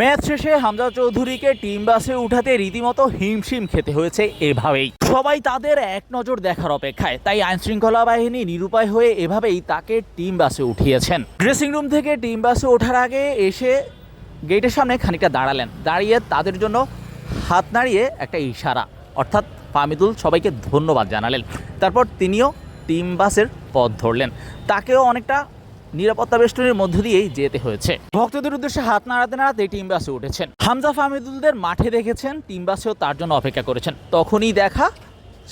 Match শেষে হামজা চৌধুরীকে team বাসে উঠাতে রীতিমতো হিমশিম খেতে হয়েছে এভাবেই। সবাই তাদের এক নজর দেখার অপেক্ষায়, তাই আইনশৃঙ্খলা বাহিনী নিরুপায় হয়ে এভাবেই তাকে টিম বাসে উঠিয়েছেন। ড্রেসিং রুম থেকে টিম বাসে ওঠার আগে এসে গেটের সামনে খানিকটা দাঁড়ালেন। দাঁড়িয়ে তাদের জন্য হাত নাড়িয়ে একটা ইশারা, অর্থাৎ ফামিদুল সবাইকে ধন্যবাদ জানালেন। তারপর তিনিও টিম বাসের পথ ধরলেন। তাকেও অনেকটা নিরাপত্তা বেষ্টনীর মধ্য দিয়েই যেতে হয়েছে। ভক্তদের উদ্দেশ্যে হাত নাড়াতে নাড়াতে টিম বাসে উঠেছেন। হামজা ফামিদুলদের মাঠে দেখেছেন, টিম বাসেও তার জন্য অপেক্ষা করেছেন। তখনই দেখা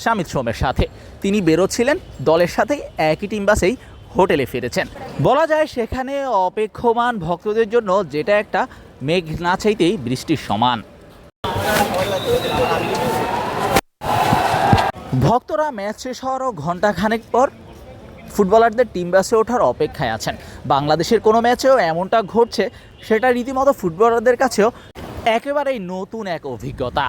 শামিদ সোমের সাথে। তিনি বেরোচ্ছিলেন, দলের সাথেই একই টিম বাসেই হোটেলে ফিরেছেন। বলা যায় সেখানে অপেক্ষমান ভক্তদের জন্য যেটা একটা মেঘ না চাইতেই বৃষ্টির সমান। ভক্তরা ম্যাচ শেষ হওয়ারও ঘণ্টাখানেক পর ফুটবলারদের টিম বাসে ওঠার অপেক্ষায় আছেন। বাংলাদেশের কোনো ম্যাচেও এমনটা ঘটছে, সেটা রীতিমতো ফুটবলারদের কাছেও একেবারেই নতুন এক অভিজ্ঞতা।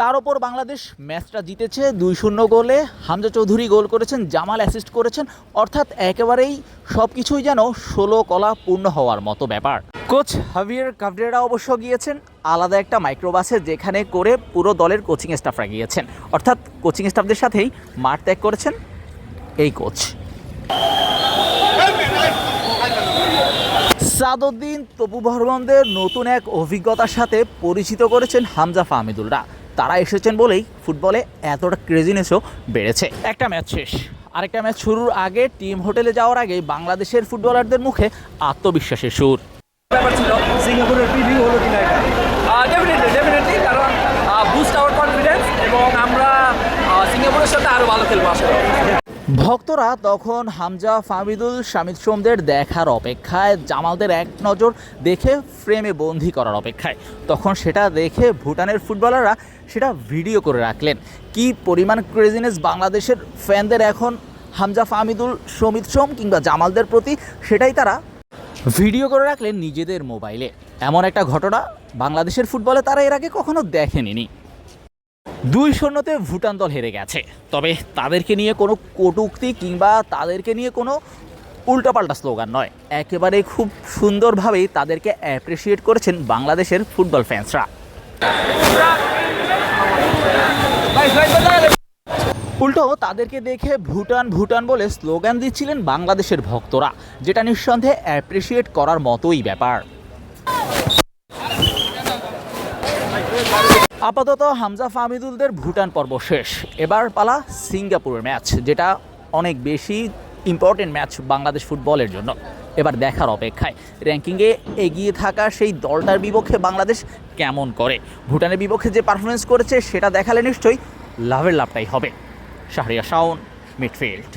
তার ওপর বাংলাদেশ ম্যাচটা জিতেছে দুই শূন্য গোলে। হামজা চৌধুরী গোল করেছেন, জামাল অ্যাসিস্ট করেছেন, অর্থাৎ একেবারেই সব কিছুই যেন ষোলো কলা পূর্ণ হওয়ার মতো ব্যাপার। কোচ হাভিয়ার কাভরেরা অবশ্য গিয়েছেন, আলাদা একটা মাইক্রোবাসে যেখানে করে পুরো দলের কোচিং স্টাফরা গিয়েছেন। অর্থাৎ কোচিং স্টাফদের সাথেই মাঠ ত্যাগ করেছেন এই কোচ সাদউদ্দিন তপু বর্মনদের নতুন এক অভিজ্ঞতার সাথে পরিচিত করেছেন হামজা ফাহমিদুলরা। তারা এসেছেন বলেই ফুটবলে এতটা ক্রেজিনেসও বেড়েছে। একটা ম্যাচ শেষ। আরেকটা ম্যাচ শুরুর আগে টিম হোটেলে যাওয়ার আগে বাংলাদেশের ফুটবলারদের মুখে আত্মবিশ্বাসের সুর। ব্যাপার ছিল সিঙ্গাপুরের প্রিভিউ হলো কিনা এটা? ডেফিনেটলি ডেফিনেটলি কারণ বুস্ট আওয়ার কনফিডেন্স এবং আমরা সিঙ্গাপুরের সাথে আরও ভালো খেলব আশা করি। ভক্তরা তখন হামজা ফামিদুল শামিদ সোমদের দেখার অপেক্ষায় জামালদের এক নজর দেখে ফ্রেমে বন্দি করার অপেক্ষায়। তখন সেটা দেখে ভুটানের ফুটবলাররা সেটা ভিডিও করে রাখলেন। কি পরিমাণ ক্রেজিনেস বাংলাদেশের ফ্যানদের এখন হামজা ফামিদুল সমিত সোম কিংবা জামালদের প্রতি, সেটাই তারা ভিডিও করে রাখলেন নিজেদের মোবাইলে এমন একটা ঘটনা বাংলাদেশের ফুটবলে তারা এর আগে কখনো দেখেনি। দুই শূন্যতে ভুটান দল হেরে গেছে। তবে তাদেরকে নিয়ে কোনো কটুক্তি কিংবা তাদেরকে নিয়ে কোনো উল্টাপাল্টা স্লোগান নয়। একেবারে খুব সুন্দরভাবেই তাদেরকে অ্যাপ্রিসিয়েট করেছেন বাংলাদেশের ফুটবল ফ্যান্সরা উল্টো তাদেরকে দেখে ভুটান ভুটান বলে স্লোগান দিচ্ছিলেন বাংলাদেশের ভক্তরা, যেটা নিঃসন্দেহে অ্যাপ্রিসিয়েট করার মতোই ব্যাপার। আপাতত হামজা ফাহমিদুলদের ভুটান পর্ব শেষ। এবার পালা সিঙ্গাপুরের ম্যাচ, যেটা অনেক বেশি ইম্পর্টেন্ট ম্যাচ বাংলাদেশ ফুটবলের জন্য। এবার দেখার অপেক্ষায়, র্যাঙ্কিংয়ে এগিয়ে থাকা সেই দলটার বিপক্ষে বাংলাদেশ কেমন করে? ভুটানের বিপক্ষে যে পারফরমেন্স করেছে, সেটা দেখালে নিশ্চয়ই লাভের লাভটাই হবে। শাহরিয়া শাওন, মিডফিল্ড।